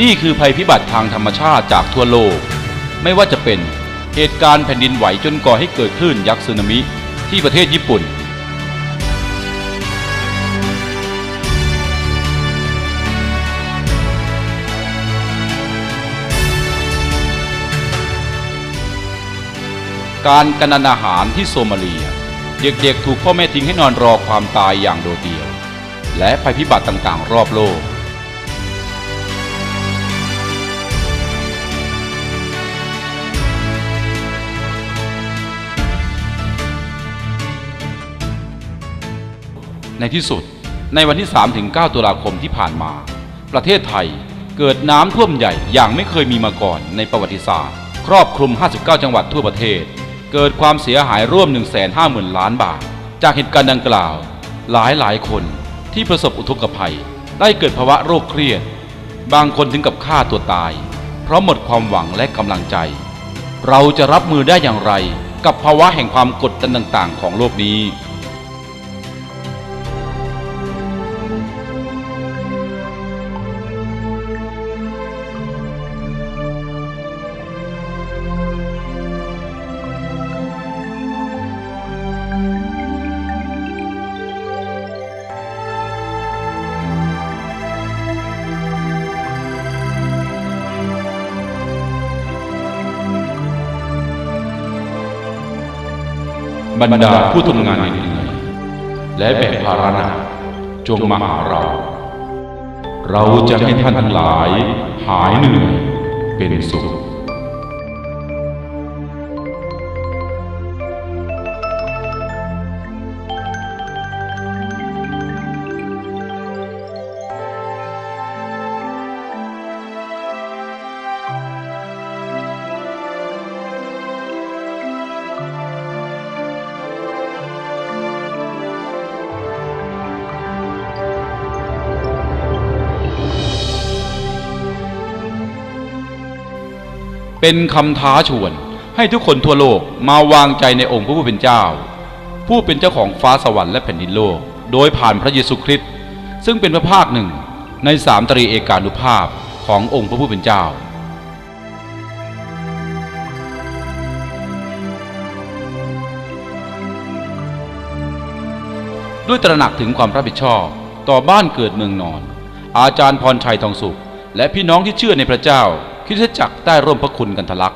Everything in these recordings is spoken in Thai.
นี่คือภัยพิบัติทางธรรมชาติจากทั่วโลก ไม่ว่าจะเป็นเหตุการณ์แผ่นดินไหวจนก่อให้เกิดคลื่นยักษ์สึนามิที่ประเทศญี่ปุ่น การกันดานอาหารที่โซมาเลีย เด็กๆถูกพ่อแม่ทิ้งให้นอนรอความตายอย่างโดดเดี่ยว และภัยพิบัติต่างๆ รอบโลก ในที่สุด ในวันที่ 3-9 ตุลาคมที่ผ่านมา ประเทศไทยเกิดน้ำท่วมใหญ่อย่างไม่เคยมีมาก่อนในประวัติศาสตร์ ครอบคลุม 59 จังหวัดทั่วประเทศ เกิดความเสียหายร่วม 150,000 ล้านบาท จากเหตุการณ์ดังกล่าว หลายหลายคนที่ประสบอุทกภัย ได้เกิดภาวะโรคเครียด บางคนถึงกับฆ่าตัวตาย เพราะหมดความหวังและกำลังใจ เราจะรับมือได้อย่างไร กับภาวะแห่งความกดดันต่าง ๆ ของโลกนี้ บรรดาผู้ทำงานเหนื่อยและแบกภาระหนักจงมาหาเรา เราจะให้ท่านทั้งหลายหายเหนื่อยเป็นสุข เป็นคำท้าชวน ให้ทุกคนทั่วโลกมาวางใจในองค์พระผู้เป็นเจ้า ผู้เป็นเจ้าของฟ้าสวรรค์และแผ่นดินโลก โดยผ่านพระเยซูคริสต์ซึ่งเป็นพระภาคหนึ่งในสามตรีเอกานุภาพขององค์พระผู้เป็นเจ้าด้วยตระหนักถึงความรับผิดชอบต่อบ้านเกิดเมืองนอน อาจารย์พรชัยทองสุข และพี่น้องที่เชื่อในพระเจ้า คริสตจักรใต้ร่วมพระคุณกันทะลัก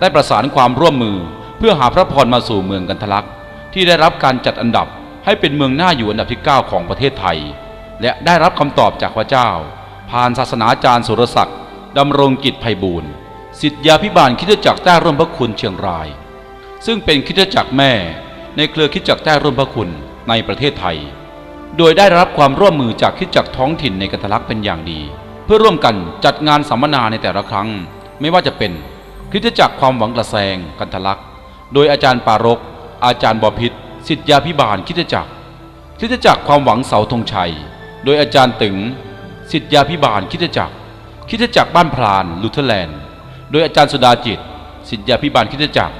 ได้ประสานความร่วมมือเพื่อหาพระพรมาสู่เมืองกันทะลัก ที่ได้รับการจัดอันดับให้เป็นเมืองน่าอยู่อันดับที่ 9 ของประเทศไทย และได้รับคำตอบจากพระเจ้า ผ่านศาสนาจารย์สุรศักดิ์ดำรงกิจไพบูรณ์สิทธยาพิบาลคริสตจักรใต้ร่วมพระคุณเชียงราย ซึ่งเป็นคริสตจักรแม่ในเครือคริสตจักรใต้ร่วมพระคุณในประเทศไทย โดยได้รับความร่วมมือจากคริสตจักรท้องถิ่นในกันทะลักเป็นอย่างดี พื่อร่วมกันจัดงานสัมมนาในแต่ละครั้ง ไม่ว่าจะเป็นคริสตจักรความหวังกระแสงกันทะลักโดยอาจารย์ปารก อาจารย์บอพิษสิทธยาพิบาลคริสตจักรคริสตจักรความหวังเสาธงชัย โดยอาจารย์ตึงสิทธยาพิบาลคริสตจักรคริสตจักรบ้านพลานลูเทอร์แลนด์ โดยอาจารย์สุดาจิตสิทธยาพิบาลคริสตจักร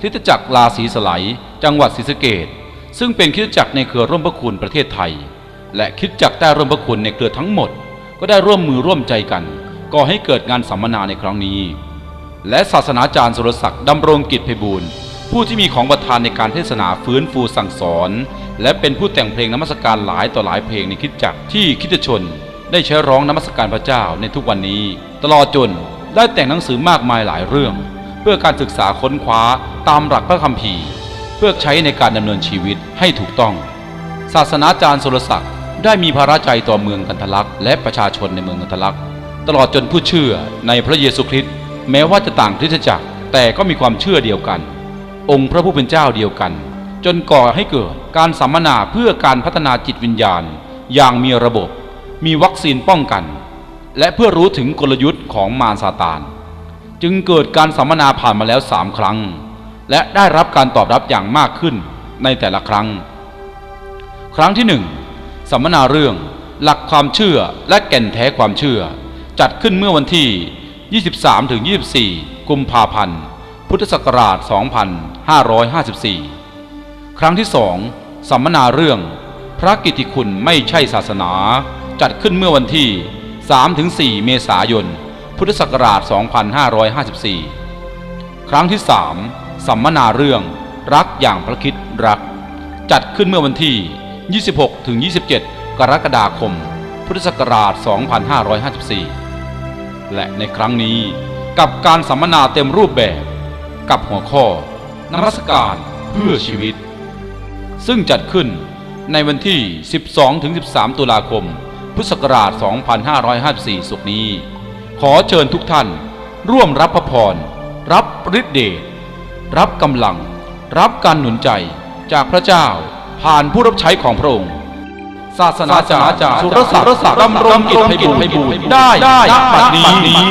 คริสตจักรลาศีสไลจังหวัดศรีสะเกดซึ่งเป็นคริสตจักรในเครือร่วมพระคุณประเทศไทย และคริสตจักรใต้ร่วมพระคุณในเครือทั้งหมด ก็ได้ร่วมมือร่วมใจกัน ก่อให้เกิดงานสัมมนาในครั้งนี้ และศาสนาจารย์สุรศักดิ์ดำรงกิจไพบูลผู้ที่มีของประทานในการเทศนาฟื้นฟูสั่งสอน และเป็นผู้แต่งเพลงนมัสการหลายต่อหลายเพลงในคริสตจักรที่คริสตชน ได้ใช้ร้องนมัสการพระเจ้าในทุกวันนี้ ตลอดจนได้แต่งหนังสือมากมายหลายเรื่อง เพื่อการศึกษาค้นคว้าตามหลักพระคัมภีร์ เพื่อใช้ในการดำเนินชีวิตให้ถูกต้อง ศาสนาจารย์สุรศักดิ์ ได้มีภาระใจต่อเมืองกันทะลักและประชาชนในเมืองกันทะลักตลอดจนผู้เชื่อในพระเยซูคริสต์แม้ว่าจะต่างคริสตจักรแต่ก็มีความเชื่อเดียวกัน องค์พระผู้เป็นเจ้าเดียวกัน จนก่อให้เกิดการสัมมนาเพื่อการพัฒนาจิตวิญญาณ อย่างมีระบบ มีวัคซีนป้องกัน และเพื่อรู้ถึงกลยุทธ์ของมารซาตาน จึงเกิดการสัมมนาผ่านมาแล้วสามครั้ง และได้รับการตอบรับอย่างมากขึ้นในแต่ละครั้ง ครั้งที่หนึ่ง สัมมนาเรื่อง หลักความเชื่อและแก่นแท้ความเชื่อ จัดขึ้นเมื่อวันที่ 23-24 กุมภาพันธ์ พุทธศักราช 2554 ครั้งที่สองสัมมนาเรื่อง พระกิติคุณไม่ใช่ศาสนา จัดขึ้นเมื่อวันที่ 3-4 เมษายน พุทธศักราช 2554 ครั้งที่3สัมมนาเรื่อง รักอย่างพระคิดรัก จัดขึ้นเมื่อวันที่ 26-27 กรกฎาคม พุทธศักราช 2554 และในครั้งนี้กับการสัมมนาเต็มรูปแบบกับหัวข้อนมัสการเพื่อชีวิต ซึ่งจัดขึ้นในวันที่ 12-13 ตุลาคม พุทธศักราช 2554 สุกร์นี้ ขอเชิญทุกท่าน ร่วมรับพระพร รับฤทธิเดช รับกำลัง รับการหนุนใจจากพระเจ้า ผ่านผู้รับใช้ของพระองค์ศาสนาจารย์สุรศักดิ์ดำรงกิจไพบูลย์ได้ณบัดนี้